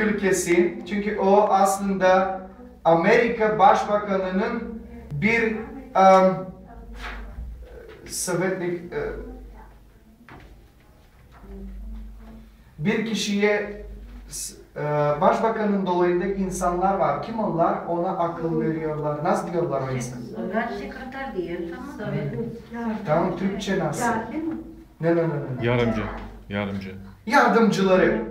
ülkesi çünkü o aslında Amerika Başbakanı'nın bir um, Sovyetlik e, bir kişiye e, başbakanın dolayındaki insanlar var. Kim onlar? Ona akıl veriyorlar. Nasıl diyorlar o insan? Sekreter. Tamam Türkçe nasıl? Ne ne ne ne. Yardımcı. Yardımcı. Yardımcıları.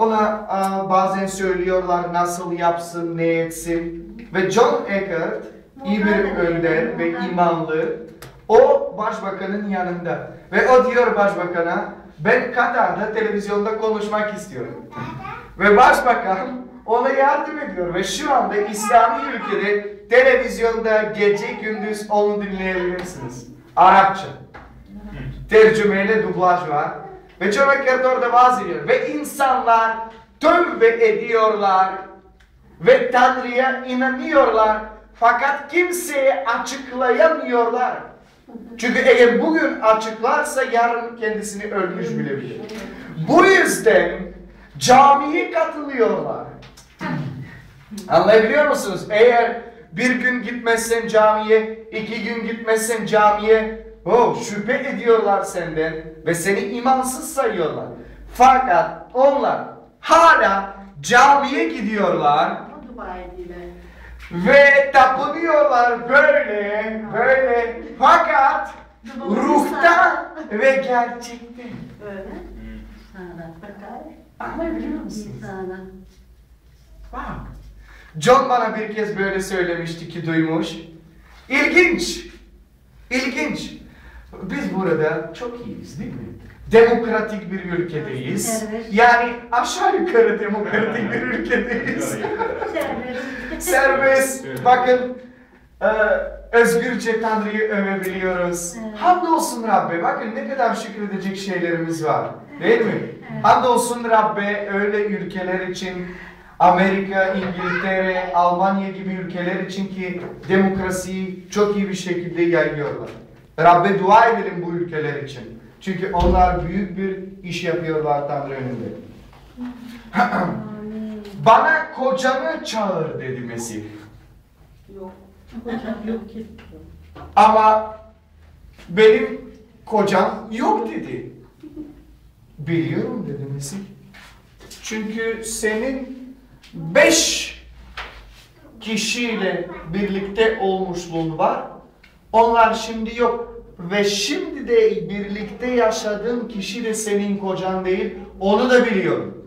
Ona a, bazen söylüyorlar nasıl yapsın, ne etsin. Ve John Eckert iyi bir önder ve imanlı. O başbakanın yanında. Ve o diyor başbakana ben Katar'da televizyonda konuşmak istiyorum. ve başbakan ona yardım ediyor. Ve şu anda İslami ülkede televizyonda gece gündüz onu dinleyebilirsiniz. Arapça. Tercümeyle dublaj var. Ve John Eckert orada vaaz ediyor. Ve insanlar tövbe ediyorlar. Ve Tanrı'ya inanıyorlar. Fakat kimseye açıklayamıyorlar. Çünkü eğer bugün açıklarsa yarın kendisini ölmüş bilebilir. Bu yüzden camiye katılıyorlar. Anlayabiliyor musunuz? Eğer bir gün gitmezsen camiye, iki gün gitmezsen camiye, oh, şüphe ediyorlar senden ve seni imansız sayıyorlar. Fakat onlar hala camiye gidiyorlar ve tapınıyorlar böyle, böyle. Fakat ruhta ve gerçekte. Anlayabiliyor musunuz? Bak. John bana bir kez böyle söylemişti ki duymuş. İlginç. İlginç. Biz burada çok iyiyiz değil mi? Demokratik bir ülkedeyiz. Yani aşağı yukarı demokratik bir ülkedeyiz. Serbest. Evet. Bakın e, özgürce Tanrı'yı övebiliyoruz. Evet. Hamdolsun Rabbe. Bakın ne kadar şükredecek şeylerimiz var. Değil mi? Hamdolsun Rabbe öyle ülkeler için Amerika, İngiltere, Almanya gibi ülkeler için ki demokrasiyi çok iyi bir şekilde yayıyorlar. Rabbe dua edelim bu ülkeler için. Çünkü onlar büyük bir iş yapıyorlar Tanrı önünde. Bana kocamı çağır dedi Mesih. Ama benim kocam yok dedi. Biliyorum dedi Mesih. Çünkü senin beş kişiyle birlikte olmuşluğun var. Onlar şimdi yok. Ve şimdi de birlikte yaşadığın kişi de senin kocan değil. Onu da biliyorum.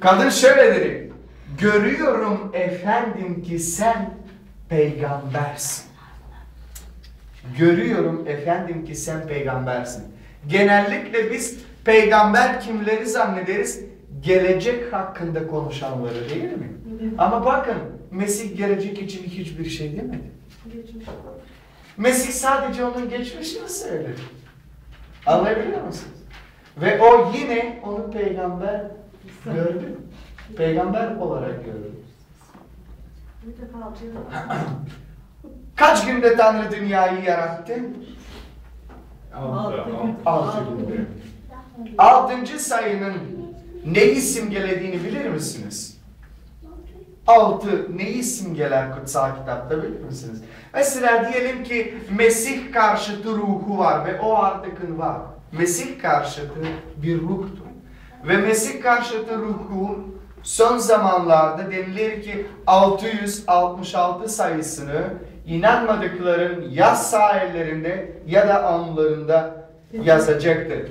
Kadın şöyle dedi. Görüyorum efendim ki sen peygambersin. Görüyorum efendim ki sen peygambersin. Genellikle biz peygamber kimleri zannederiz? Gelecek hakkında konuşanları değil mi? Ama bakın Mesih gelecek için hiçbir şey demedi. Mesih sadece onun geçmişini söyledi. Anlayabiliyor musunuz? Ve o yine onu peygamber gördü. Peygamber olarak gördü. Kaç günde Tanrı dünyayı yarattı? Altı günde. Altıncı sayının neyi simgelediğini bilir misiniz? Altı neyi simgeler kutsal kitapta bilir misiniz? Mesela diyelim ki Mesih karşıtı ruhu var ve o artık var. Mesih karşıtı bir ruhtur. Ve Mesih karşıtı ruhu son zamanlarda denilir ki 666 sayısını inanmadıkların ya sahillerinde ya da anlarında yazacaktır.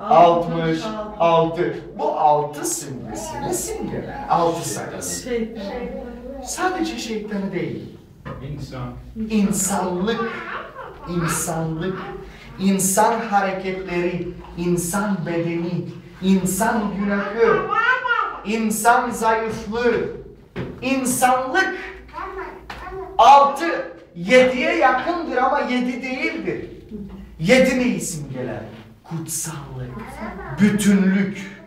666. Bu altı simgesi. Ne simgeler? Altı sayısı. Sadece şeytanı değil. İnsan. İnsanlık, insanlık, insan hareketleri, insan bedeni, insan günahı, insan zayıflığı, insanlık altı, yediye yakındır ama yedi değildir. Yedi neyi simgeler? Kutsallık, bütünlük,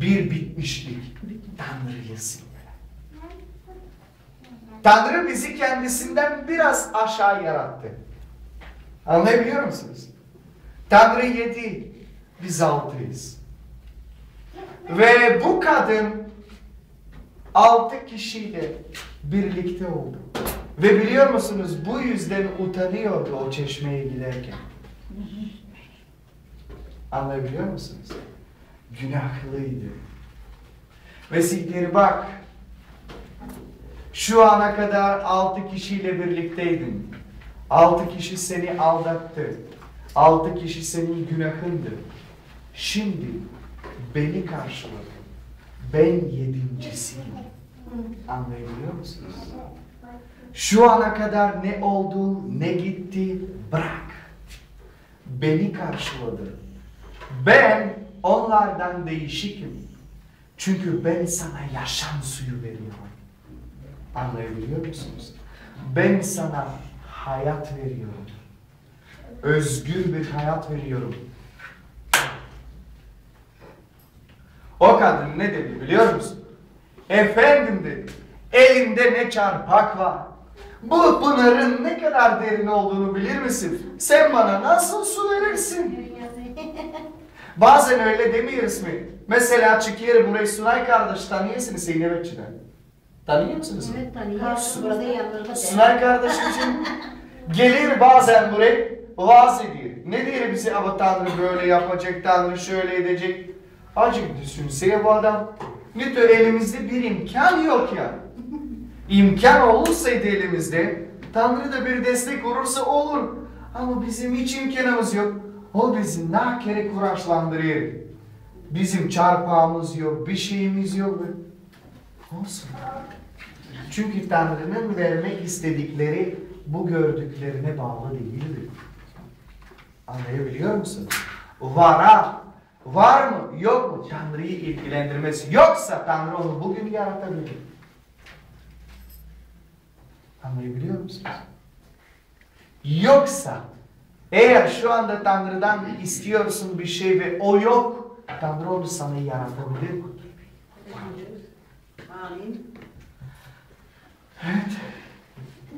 bir bitmişlik, Tanrı'yı simgeler. Tanrı bizi kendisinden biraz aşağı yarattı. Anlayabiliyor musunuz? Tanrı yedi, biz altıyız. Ve bu kadın altı kişiyle birlikte oldu. Ve biliyor musunuz bu yüzden utanıyordu o çeşmeye giderken. Anlayabiliyor musunuz? Günahlıydı. Ve siktir bak. Şu ana kadar altı kişiyle birlikteydin. Altı kişi seni aldattı. Altı kişi senin günahındı. Şimdi beni karşıladı. Ben yedincisiyim. Anlayabiliyor musunuz? Şu ana kadar ne oldu, ne gitti bırak. Beni karşıladı. Ben onlardan değişikim. Çünkü ben sana yaşam suyu veriyorum. Anlayabiliyor musunuz? Ben sana hayat veriyorum. Özgür bir hayat veriyorum. O kadın ne dedi biliyor musun? Efendim dedi. Elimde ne çarpak var. Bu pınarın ne kadar derin olduğunu bilir misin? Sen bana nasıl su verirsin? Bazen öyle demiyoruz mi? Mesela çıkıyor burayı Sunay kardeş tanıyorsunuz Zeynep'çiden. Tanıyor musunuz? Evet yanlarında. Sunay kardeşim gelir bazen buraya vaaz ediyor. Ne diyor bize ama Tanrı böyle yapacak, Tanrı şöyle edecek. Acık düşünseye bu adam. Diyor elimizde bir imkan yok ya. İmkan olursaydı elimizde, Tanrı da bir destek olursa olur. Ama bizim hiç imkanımız yok. O bizi nakere kuraşlandırıyor. Bizim çarpağımız yok, bir şeyimiz yok. Olsun. Çünkü Tanrı'nın vermek istedikleri bu gördüklerine bağlı değildir. Anlayabiliyor musun? Vara, var mı, yok mu Tanrı'yı ilgilendirmesi. Yoksa Tanrı onu bugün yaratabilir. Anlayabiliyor musunuz? Yoksa eğer şu anda Tanrı'dan istiyorsun bir şey ve o yok, Tanrı onu sana yaratabilir. Amin. Evet.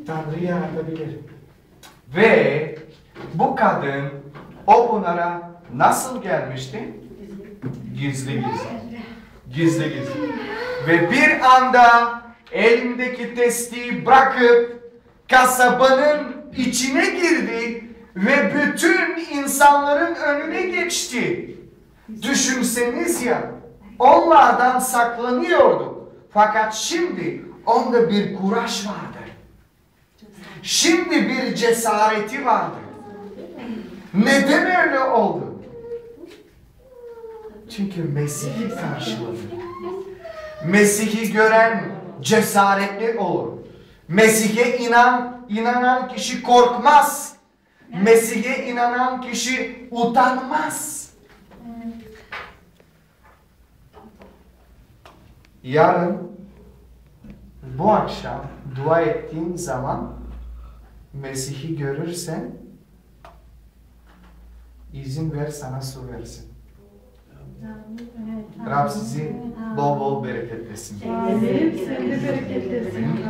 Tanrı yaratabilir. Ve bu kadın o pınara nasıl gelmişti? Gizli gizli. Gizli gizli. Ve bir anda elimdeki testiyi bırakıp kasabanın içine girdi ve bütün insanların önüne geçti. Düşünseniz ya, onlardan saklanıyordu. Fakat şimdi onda bir kuraş vardı. Şimdi bir cesareti vardı. Neden öyle oldu? Çünkü Mesih'i karşıladı. Mesih'i gören cesaretli olur. Mesih'e inan, inanan kişi korkmaz. Mesih'e inanan kişi utanmaz. Yarın bu akşam dua ettiğin zaman Mesih'i görürsen izin ver sana su versin. Rab sizi bol bol bereketlesin. Amin. Seni de bereketlesin.